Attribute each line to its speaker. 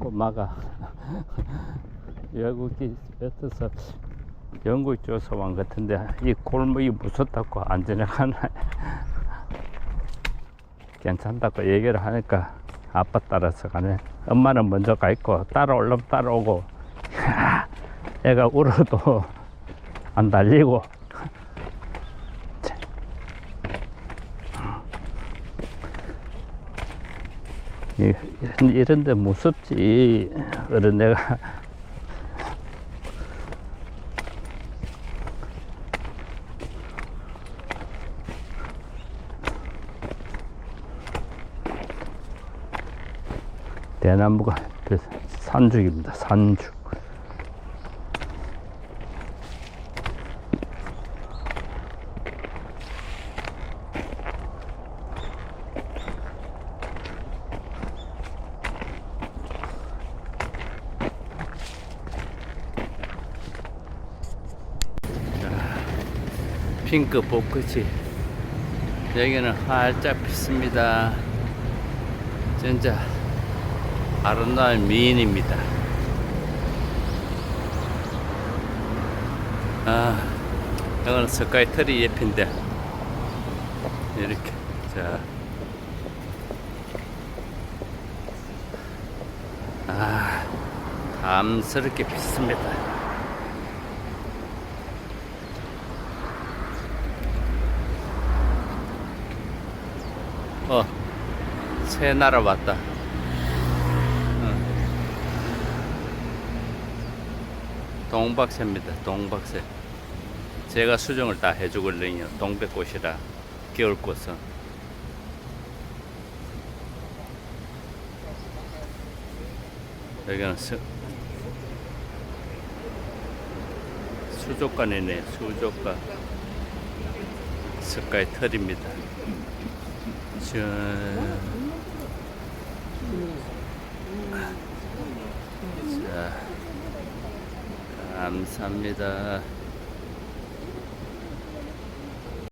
Speaker 1: 꼬마가 외국이 뱉어서 영국 쪽에서 왕 같은데 이 골목이 무섭다고 안 지나가나 괜찮다고 얘기를 하니까 아빠 따라서 가네. 엄마는 먼저 가 있고 따라오려면 따라오고. 애가 울어도 안 달리고 이- 이런데 무섭지. 어른 내가. 대나무가 그 산죽입니다 산죽 핑크 벚꽃이 여기는 활짝 피습니다. 진짜 아름다운 미인입니다. 아, 이거는 스카이 트리 옆인데 이렇게 자, 아, 감스럽게 피습니다. 어, 새 나라 왔다. 동박새입니다. 동박새. 제가 수정을 다 해주거든요. 동백꽃이라 겨울꽃은. 여기는 수, 수족관이네. 수족관. 스카이 털입니다. 저... 자, 감사합니다.